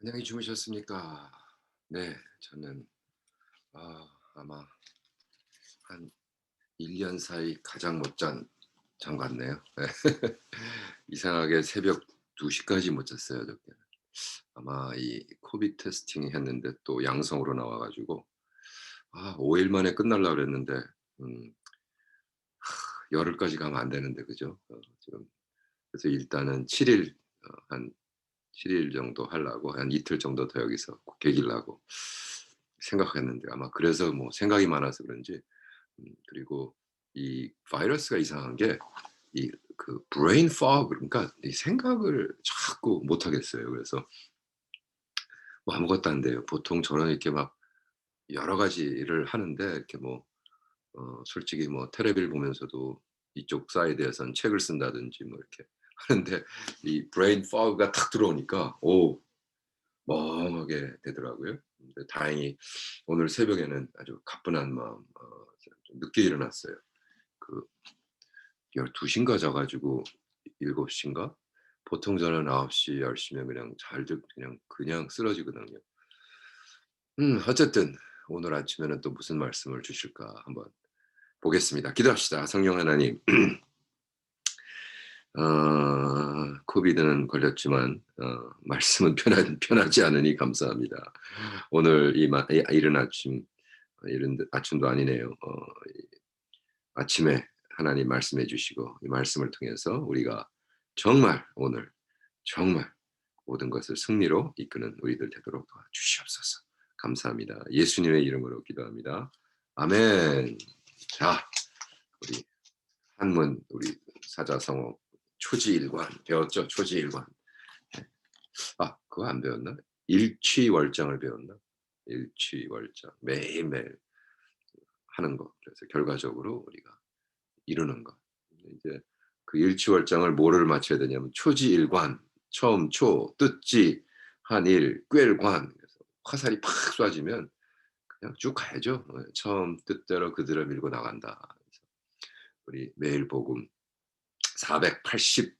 안녕히 주무셨습니까? 네, 저는 아, 아마 한 1년 사이 가장 못잔 잠 같네요. 네. 이상하게 새벽 2시까지 못 잤어요, 어저께. 아마 이 코비드 테스팅 했는데 또 양성으로 나와 가지고 아, 5일 만에 끝날라 그랬는데 음, 열흘까지 가면 안 되는데 그죠? 어, 지금 그래서 일단은 7일 어, 한 7일 정도 하려고 한 이틀 정도 더 여기서 계기려고 생각했는데 아마 그래서 뭐 생각이 많아서 그런지 음, 그리고 이 바이러스가 이상한 게 이 그 브레인 fog 그러니까 이 생각을 자꾸 못 하겠어요. 그래서 뭐 아무것도 안 돼요. 보통 저는 이렇게 막 여러 가지를 하는데 이렇게 뭐 어, 솔직히 뭐 테레비를 보면서도 이쪽 사이드에선 책을 쓴다든지 뭐 이렇게 하는데 이 브레인 fog가 탁 들어오니까 오 멍하게 되더라고요. 근데 다행히 오늘 새벽에는 아주 가뿐한 마음 어, 좀 늦게 일어났어요. 그 12시인가 자가지고 7시인가? 보통 저는 9시, 10시면 그냥 잘들 그냥 그냥 쓰러지거든요. 음, 어쨌든 오늘 아침에는 또 무슨 말씀을 주실까 한번 보겠습니다. 기도합시다. 성령 하나님. 어, 코비드는 걸렸지만 어, 말씀은 편하, 편하지 않으니 감사합니다. 오늘 이, 마, 이 이른 아침 이른 아침도 아니네요. 어, 이 아침에 하나님 말씀해 주시고 이 말씀을 통해서 우리가 정말 오늘 정말 모든 것을 승리로 이끄는 우리들 되도록 도와주시옵소서. 감사합니다. 예수님의 이름으로 기도합니다. 아멘. 자, 우리 한문 우리 사자성어 초지일관 배웠죠? 초지일관. 아, 그거 안 배웠나? 일취월장을 배웠나? 일취월장 매일매일 하는 거. 그래서 결과적으로 우리가 이루는 거. 이제 그 일취월장을 뭐를 맞춰야 되냐면 초지일관, 처음 초, 뜻지, 한일, 꿰일관. 그래서 화살이 팍 쏴지면 그냥 쭉 가야죠. 어, 처음 뜻대로 그대로 밀고 나간다. 그래서 우리 매일 복음 480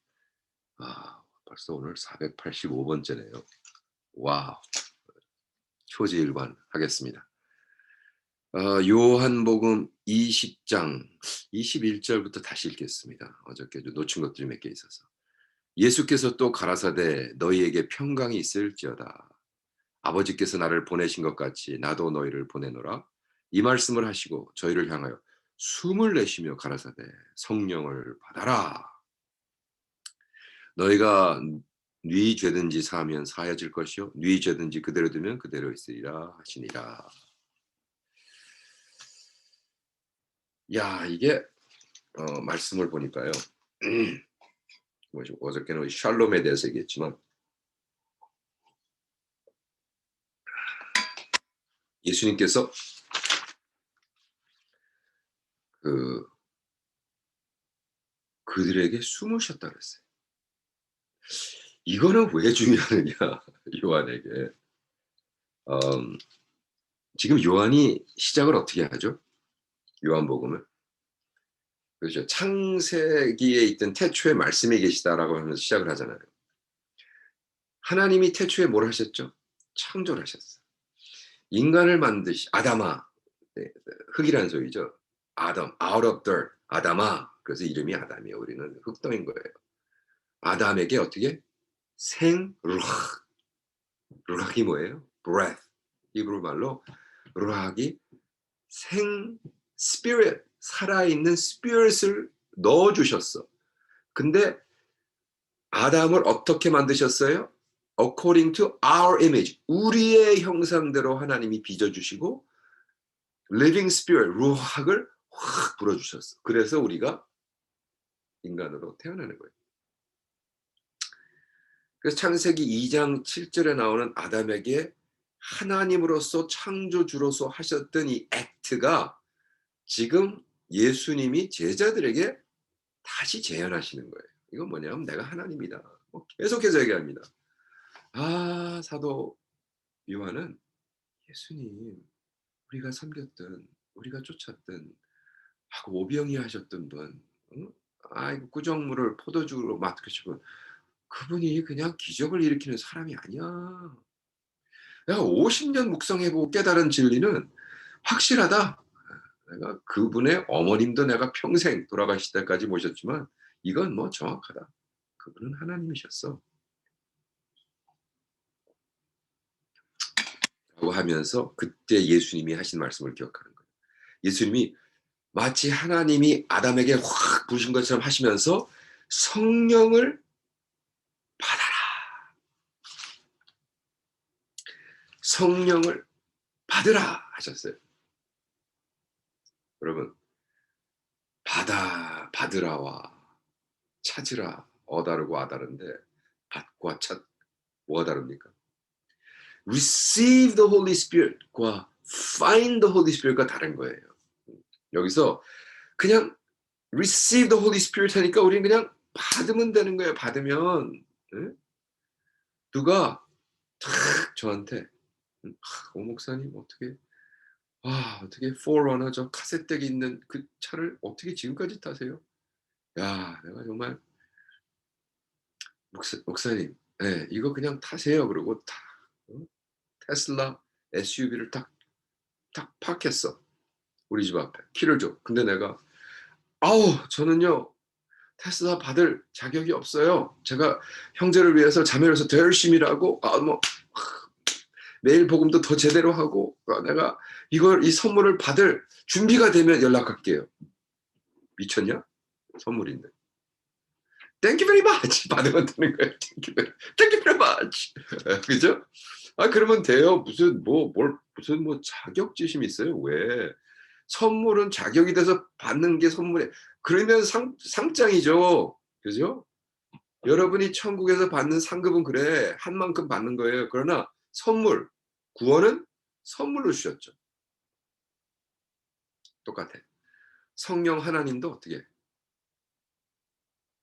아, 벌써 오늘 485번째네요. 와우. 초지일관 하겠습니다. 어, 요한복음 20장 21절부터 다시 읽겠습니다. 어저께 좀 놓친 것들이 몇 개 있어서. 예수께서 또 가라사대 너희에게 평강이 있을지어다. 아버지께서 나를 보내신 것 같이 나도 너희를 보내노라. 이 말씀을 하시고 저희를 향하여 숨을 내쉬며 가라사대 성령을 받아라. 너희가 네 죄든지 사하면 사해질 것이요 네 죄든지 그대로 두면 그대로 있으리라 하시니라. 야 이게 어, 말씀을 보니까요. 뭐죠? 어저께는 샬롬에 대해서 얘기했지만 예수님께서 그 그들에게 숨으셨다 그랬어요. 이거는 왜 중요하느냐 요한에게 음, 지금 요한이 시작을 어떻게 하죠? 요한복음을 그렇죠. 창세기에 있던 태초에 말씀이 계시다라고 하면서 시작을 하잖아요. 하나님이 태초에 뭘 하셨죠? 창조를 하셨어. 인간을 만드시 아담아 네, 흙이라는 소리죠. 아담, out of dirt, 아담아. 그래서 이름이 아담이에요. 우리는 흙덩인 거예요. 아담에게 어떻게 생 루악, 루악이 뭐예요? breath. 이브로 말로 루악이 생 spirit, 살아있는 spirit을 넣어 주셨어. 근데 아담을 어떻게 만드셨어요? according to our image. 우리의 형상대로 하나님이 빚어 주시고 living spirit, 루악을 확 불어주셨어. 그래서 우리가 인간으로 태어나는 거예요. 그래서 창세기 2장 7절에 나오는 아담에게 하나님으로서 창조주로서 하셨던 이 액트가 지금 예수님이 제자들에게 다시 재현하시는 거예요. 이건 뭐냐면 내가 하나님이다. 뭐 계속해서 얘기합니다. 아 사도 요한은 예수님 우리가 섬겼던 우리가 쫓았던 하고 오병이 하셨던 분, 응? 아이고 꾸정물을 포도주로 맡으시고 그분이 그냥 기적을 일으키는 사람이 아니야. 내가 50년 묵상해보고 깨달은 진리는 확실하다. 내가 그분의 어머님도 내가 평생 돌아가실 때까지 모셨지만 이건 뭐 정확하다. 그분은 하나님이셨어. 라고 하면서 그때 예수님이 하신 말씀을 기억하는 거예요. 예수님이 마치 하나님이 아담에게 확 부신 것처럼 하시면서 성령을 받아라. 성령을 받으라 하셨어요. 여러분 받아 받으라와 찾으라 어다르고 아다른데 받과 찾 뭐가 다릅니까? receive the Holy Spirit과 find the Holy Spirit과 다른 거예요. 여기서 그냥 receive the Holy Spirit 하니까 우리는 그냥 받으면 되는 거예요. 받으면 네? 누가 탁 저한테 오 목사님 어떻게 아 어떻게 포러너 저 카세트기 있는 그 차를 어떻게 지금까지 타세요? 야 내가 정말 목사, 목사님 네, 이거 그냥 타세요 그러고 다 어? 테슬라 SUV를 딱 딱 파했어 우리 집 앞에 키를 줘 근데 내가 아우 저는요 테슬라 받을 자격이 없어요 제가 형제를 위해서 자매를 위해서 더 열심히 일하고 아뭐 매일 복음도 더 제대로 하고 어, 내가 이걸 이 선물을 받을 준비가 되면 연락할게요. 미쳤냐? 선물인데. Thank you very much. 받으면 되는 거예요. Thank you very, thank you very much. 그죠? 아 그러면 돼요. 무슨 뭐 뭘 무슨 뭐 자격지심이 있어요? 왜? 선물은 자격이 돼서 받는 게 선물에 그러면 상 상장이죠. 그죠? 여러분이 천국에서 받는 상급은 그래 한 만큼 받는 거예요. 그러나 선물, 구원은 선물로 주셨죠. 똑같아. 성령 하나님도 어떻게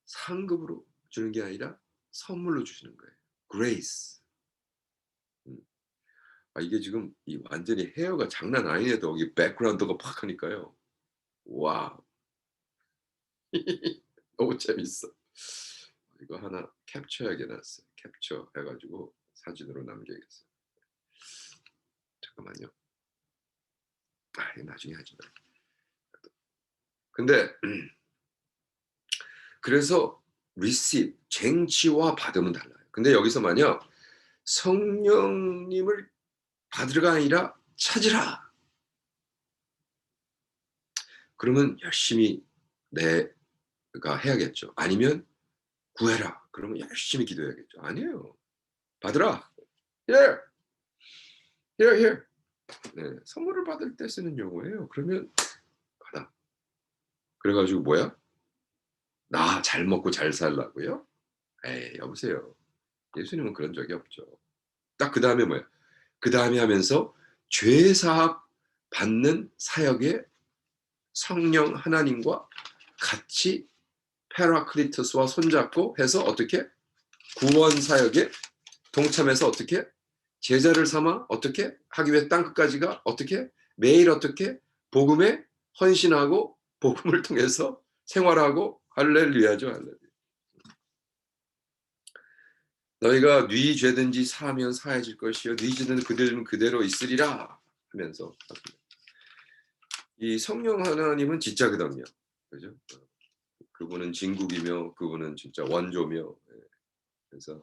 상급으로 주는 게 아니라 선물로 주시는 거예요. grace. 음. 아, 이게 지금 이 완전히 헤어가 장난 아니네도 여기 백그라운드가 팍 하니까요. 와우. 너무 재밌어. 이거 하나 캡처해야겠어요. 캡처 해가지고 사진으로 남겨야겠어요. 잠깐만요. 아, 나중에 하지 마. 근데 그래서 receive 쟁취와 받으면 달라요. 근데 여기서 만약 성령님을 받으러가 아니라 찾으라. 그러면 열심히 내가 해야겠죠. 아니면 구해라. 그러면 열심히 기도해야겠죠. 아니에요. 받으라. Here. Here, here. 네, 선물을 받을 때 쓰는 용어예요. 그러면 받아. 그래가지고 뭐야? 나 잘 먹고 잘 살라고요? 에이, 여보세요. 예수님은 그런 적이 없죠. 딱 그 다음에 뭐야? 그 다음에 하면서 죄사합 받는 사역에 성령 하나님과 같이 페라클리토스와 손잡고 해서 어떻게 구원 사역에 동참해서 어떻게 제자를 삼아 어떻게 하기 위해 땅 끝까지가 어떻게 매일 어떻게 복음에 헌신하고 복음을 통해서 생활하고 할렐루야죠 할렐루야. 너희가 네 죄든지 사하면 사해질 것이요 네 죄는 그대로 그대로 있으리라 하면서 이 성령 하나님은 진짜거든요. 그죠? 그분은 진국이며 그분은 진짜 원조며 예. 그래서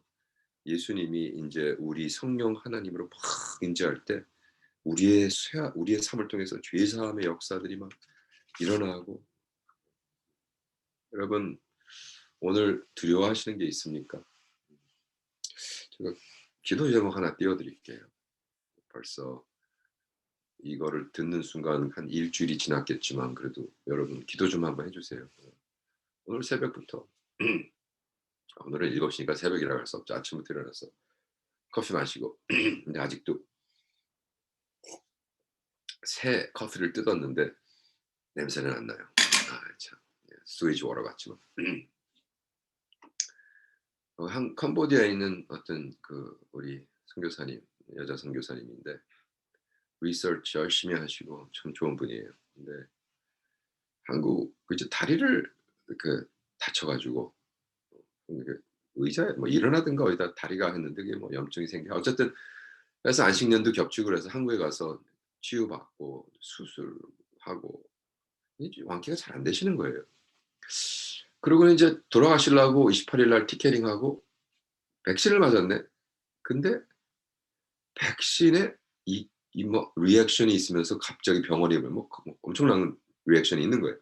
예수님이 이제 우리 성령 하나님으로 막 인지할 때 우리의 쇠 우리의 삶을 통해서 죄 사함의 역사들이 막 일어나고 여러분 오늘 두려워하시는 게 있습니까? 제가 기도 제목 하나 띄워드릴게요. 벌써 이거를 듣는 순간 한 일주일이 지났겠지만 그래도 여러분 기도 좀 한번 해주세요. 오늘 새벽부터 오늘은 7시니까 새벽이라고 할 수 없죠. 아침부터 일어나서 커피 마시고 근데 아직도 새 커피를 뜯었는데 냄새는 안 나요. 아, 참. 스위지 워러 같지만 어, 한 캄보디아에 있는 어떤 그 우리 선교사님 여자 선교사님인데 리서치 열심히 하시고 참 좋은 분이에요. 근데 한국 그 이제 다리를 그 다쳐가지고 의자에 뭐 일어나든가 어디다 다리가 했는데 그게 뭐 염증이 생겨 어쨌든 그래서 안식년도 겹치고 그래서 한국에 가서 치유받고 수술하고 완쾌가 잘 안 되시는 거예요. 그러고는 이제 돌아가시려고 28일 날 티켓팅하고 백신을 맞았네. 근데 백신에 이 이 뭐 리액션이 있으면서 갑자기 병원에 뭐 뭐 엄청난 리액션이 있는 거예요.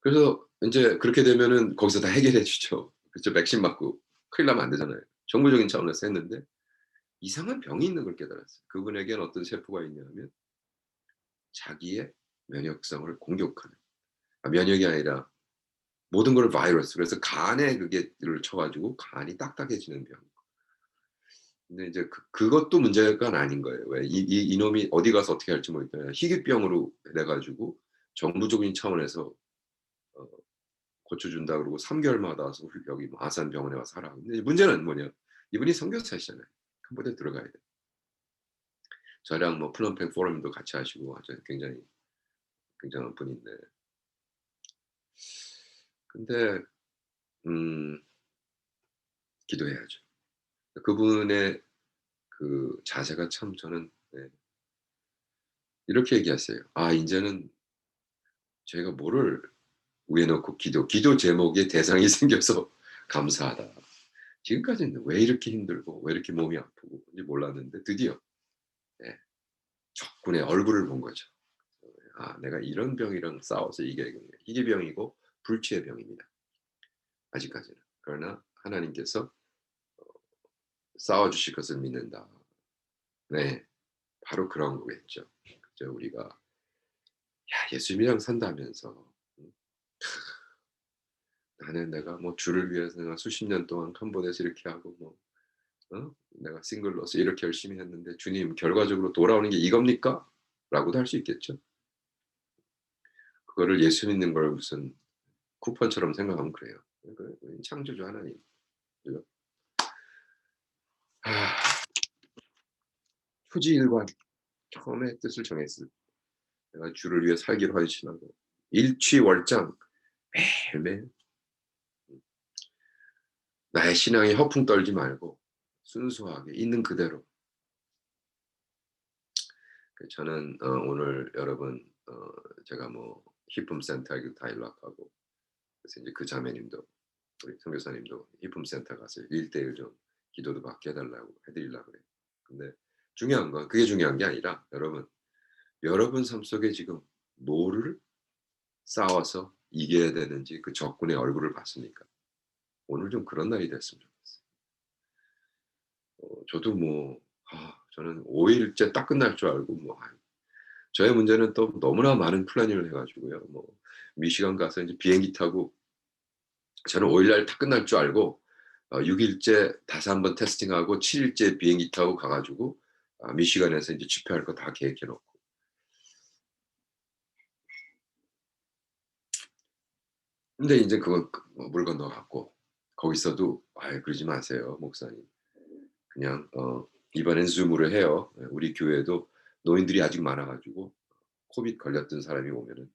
그래서 인제 그렇게 되면은 거기서 다 해결해 주죠. 그쵸. 백신 맞고 큰일 나면 안 되잖아요. 정보적인 차원에서 했는데 이상한 병이 있는 걸 깨달았어요. 그분에겐 어떤 세포가 있냐면 자기의 면역성을 공격하는 아 면역이 아니라 모든 걸 바이러스 그래서 간에 그게를 쳐 가지고 간이 딱딱해지는 병. 근데 이제 그 그것도 문제가 아닌 거예요. 왜이이 이 놈이 어디 가서 어떻게 할지 모르니까 희귀병으로 돼 가지고 정부적인 차원에서 어 고쳐 준다 그러고 3 개월마다 와서 훌 여기 뭐 아산병원에 와서 하라. 근데 문제는 뭐냐? 이분이 선교사시잖아요. 캄보디아 들어가야 돼. 저랑 뭐 플럼팽 포럼도 같이 하시고 아주 굉장히 굉장한 분인데 근데 음 기도해야죠. 그분의 그 자세가 참 저는 네. 이렇게 얘기하세요. "아 인제는 저희가 뭐를 위에 놓고 기도 기도 제목에 대상이 생겨서 감사하다. 지금까지는 왜 이렇게 힘들고 왜 이렇게 몸이 아프고 몰랐는데 드디어 예 적군의 얼굴을 본 거죠. 아 내가 이런 병이랑 싸워서 이겨야겠네. 희귀병이고 불치의 병입니다. 아직까지는. 그러나 하나님께서 어 싸워 주실 것을 믿는다. 네. 바로 그런 거겠죠. 그죠. 우리가 야 예수님이랑 산다면서 음 나는 내가 뭐 주를 위해서 내가 수십 년 동안 캄보디아에서 이렇게 하고 뭐 어 내가 싱글로서 이렇게 열심히 했는데 주님 결과적으로 돌아오는 게 이겁니까? 라고도 할 수 있겠죠. 그거를 예수 믿는 걸 무슨 쿠폰처럼 생각하면 그래요. 그 창조주 하나님. 그죠? 아. 초지일관 처음에 뜻을 정했을 내가 주를 위해 살기로 헌신하고 일취월장 매일매일 음. 나의 신앙에 허풍 떨지 말고 순수하게 있는 그대로. 그 저는 어 오늘 여러분 어 제가 뭐 히쁨 센터에도 다 연락하고 그래서 인제 그 자매님도 우리 선교사님도 히쁨 센터 가서 1대1좀 기도도 받게 해 달라고 해 드리려고 그래요. 근데 중요한 건 그게 중요한 게 아니라 여러분, 여러분 삶 속에 지금 뭐를 싸워서 이겨야 되는지 그 적군의 얼굴을 봤습니까? 오늘 좀 그런 날이 됐으면 좋겠어요. 어 저도 뭐 아 저는 5 일째 딱 끝날 줄 알고 뭐 저의 문제는 또 너무나 많은 플래닝을 해 가지고요. 뭐 미시간 가서 인제 비행기 타고 저는 5 일날 딱 끝날 줄 알고 어 6 일째 다시 한번 테스팅하고 7 일째 비행기 타고 가 가지고 아 미시간에서 인제 집회할 거 다 계획해 놓고 근데 인제 그거 그뭐물 건너 갔고 거기서도 "아이 그러지 마세요 목사님. 그냥 어 이번엔 줌으로 해요. 예 우리 교회도 노인들이 아직 많아 가지고 코비드 걸렸던 사람이 오면은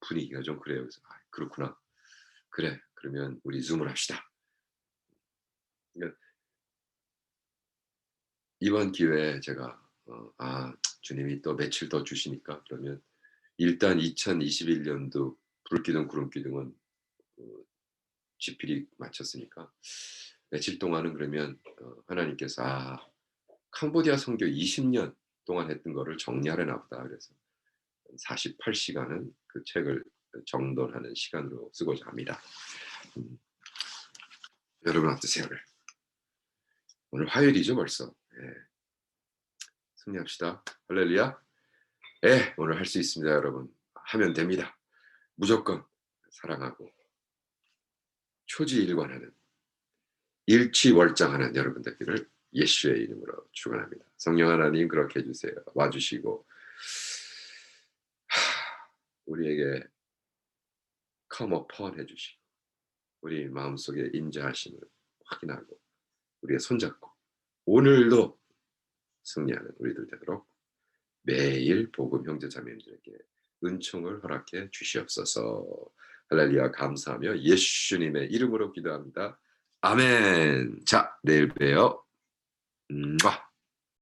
분위기가 좀 그래요." 그래서 "아 그렇구나. 그래. 그러면 우리 줌을 합시다." 그러니까 이번 기회에 제가 어 '아 주님이 또 며칠 더 주시니까 그러면 일단 2021 년도 불기둥 구름기둥은 그 집필이 마쳤으니까 며칠 동안은 그러면 어 하나님께서 아 캄보디아 선교 20년 동안 했던 거를 정리하려나 보다.' 그래서 48 시간은 그 책을 그 정돈하는 시간으로 쓰고자 합니다. 음. 여러분 어떠세요 오늘? 화요일이죠 벌써. 예. 승리합시다. 할렐루야. 예. 오늘 할 수 있습니다 여러분. 하면 됩니다. 무조건 사랑하고 초지일관하는 일취월장하는 여러분 되기를 예수의 이름으로 축원합니다. 성령 하나님 그렇게 해 주세요. 와 주시고 우리에게 come upon 해 주시고 우리 마음속에 임재하심을 확인하고 우리의 손잡고 오늘도 승리하는 우리들 되도록 매일 복음 형제 자매님들에게 은총을 허락해 주시옵소서. 할렐루야 감사하며 예수님의 이름으로 기도합니다. 아멘. 자 내일 봬요. 음아.